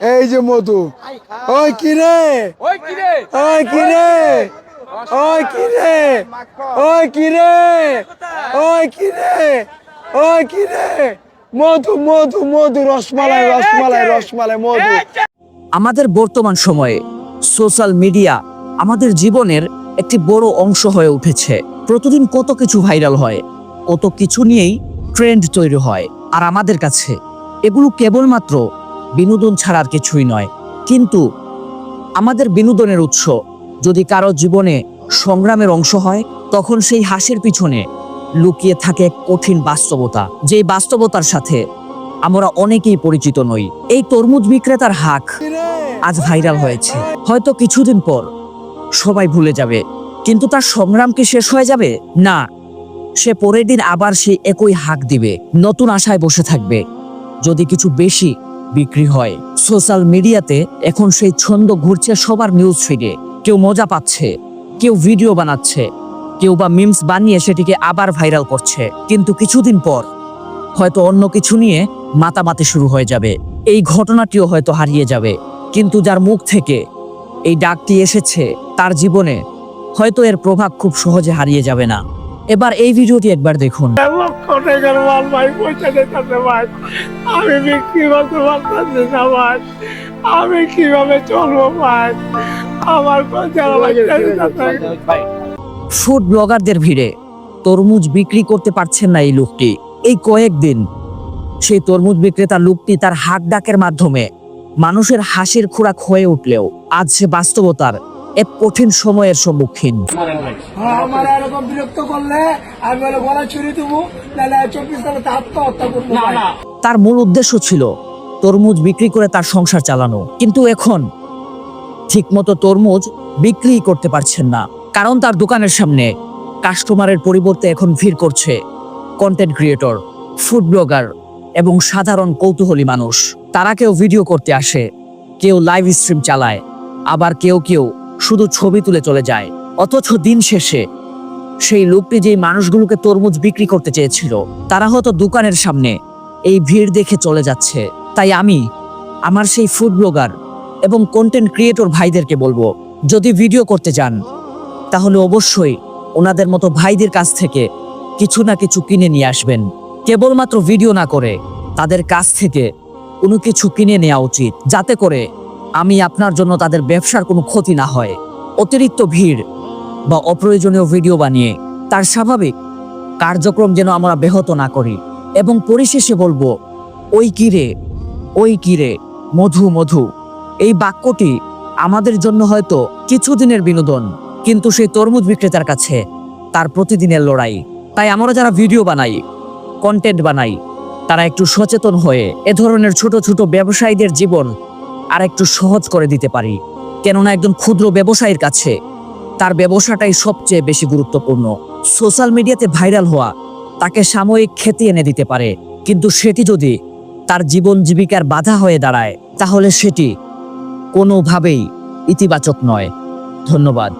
এই যে মধু। ওই কিরে? ওই কি রে ওই কিরে? ওই কিরে? ওই কিরে? ওই কিরে? ওই কিরে? মধু মধু মধু রসমালাই রসমালাই রসমালাই মধু। আমাদের বর্তমান সময়ে সোশ্যাল মিডিয়া আমাদের জীবনের একটি বড় অংশ হয়ে উঠেছে। প্রতিদিন কত কিছু ভাইরাল হয় কত কিছু নিয়েই ট্রেন্ড তৈরি হয় আর আমাদের কাছে এগুলো কেবলমাত্র বিনোদন ছাড়া আর কিছুই নয়। কিন্তু আমাদের বিনোদনের উৎস যদি কারও জীবনে সংগ্রামের অংশ হয়, তখন সেই হাসির পিছনে লুকিয়ে থাকে কঠিন বাস্তবতা। যেই বাস্তবতার সাথে আমরা অনেকেই পরিচিত নই। এই তরমুজ বিক্রেতার হাক আজ ভাইরাল হয়েছে। হয়তো কিছুদিন পর সবাই ভুলে যাবে। কিন্তু তার সংগ্রাম কি শেষ হয়ে যাবে? না। সে পরের দিন আবার সেই একই হাক দিবে। নতুন আশায় বসে থাকবে। যদি কিছু বেশি বিক্রি হয়। সোশ্যাল মিডিয়াতে এখন সেই ছন্দ ঘুরছে সবার নিউজ ফিডে কেউ মজা পাচ্ছে, কেউ ভিডিও বানাচ্ছে, কেউ বা মিমস বানিয়ে সেটিকে আবার ভাইরাল করছে। কিন্তু কিছুদিন পর হয়তো অন্য কিছু নিয়ে মাতামাতি শুরু হয়ে যাবে। এই ঘটনাটিও হয়তো হারিয়ে যাবে। কিন্তু যার মুখ থেকে এই ডাকটি এসেছে, তার জীবনে হয়তো এর প্রভাব খুব সহজে হারিয়ে যাবে না। এবার এই ভিডিওটি একবার দেখুন। টাকার মাল ভাই পয়সা দিতে ভাই। আমি বিক্রি করতে পারতেছি না ভাই। আমি কীভাবে চলবো ভাই? আমার যারা ফুড ব্লগারদের ভিড়ে তরমুজ বিক্রি করতে পারছেন না এই লোকটি। এই কয়েকদিন সেই তরমুজ বিক্রেতা লোকটি তার হাক ডাকের মাধ্যমে মানুষের হাসির খোরাক হয়ে উঠলেও আজ সে বাস্তবতার এক কঠিন সময়ের সম্মুখীন। ভাই। তার মূল উদ্দেশ্য ছিল তরমুজ বিক্রি করে তার সংসার চালানো। কিন্তু এখন ঠিকমতো তরমুজ বিক্রি করতে পারছেন না। কারণ তার দোকানের সামনে কাস্টমারের পরিবর্তে এখন ভিড় করছে কন্টেন্ট ক্রিয়েটর ফুড ব্লগার এবং সাধারণ কৌতূহলী মানুষ। তারা কেউ ভিডিও করতে আসে কেউ লাইভ স্ট্রিম চালায় আবার কেউ কেউ শুধু ছবি তুলে চলে যায়, অথচ দিন শেষে সেই লোকটি যেই মানুষগুলোকে তরমুজ বিক্রি করতে চেয়েছিল, তারা হয়তো দোকানের সামনে এই ভিড় দেখে চলে যাচ্ছে। তাই আমি আমার সেই ফুড ব্লগার এবং কন্টেন্ট ক্রিয়েটর ভাইদেরকে বলব, যদি ভিডিও করতে যান, তাহলে অবশ্যই ওনাদের মতো ভাইদের কাছ থেকে কিছু না কিছু কিনে নিয়ে আসবেন। কেবলমাত্র ভিডিও না করে, তাদের কাছ থেকে কোনো কিছু কিনে নেওয়া উচিত। যাতে করে আমি আপনার জন্য তাদের ব্যবসার কোনো ক্ষতি না হয়। অতিরিক্ত ভিড় বা অপ্রয়োজনীয় ভিডিও বানিয়ে তার স্বাভাবিক কার্যক্রম যেন আমরা ব্যাহত না করি। এবং পরিশেষে বলব, ওই কিরে ওই কিরে মধু মধু। এই বাক্যটি আমাদের জন্য হয়তো কিছুদিনের বিনোদন, কিন্তু সেই তরমুজ বিক্রেতার কাছে তার প্রতিদিনের লড়াই। তাই আমরা যারা ভিডিও বানাই কন্টেন্ট বানাই, তারা একটু সচেতন হয়ে এ ধরনের ছোট ছোট ব্যবসায়ীদের জীবন আর একটু সহজ করে দিতে পারি। কেননা একজন ক্ষুদ্র ব্যবসায়ীর কাছে তার ব্যবসাটাই সবচেয়ে বেশি গুরুত্বপূর্ণ। সোশ্যাল মিডিয়াতে ভাইরাল হওয়া তাকে সাময়িক খ্যাতি এনে দিতে পারে। কিন্তু সেটি যদি তার জীবন জীবিকার বাধা হয়ে দাঁড়ায়, তাহলে সেটি কোনোভাবেই ইতিবাচক নয়। ধন্যবাদ।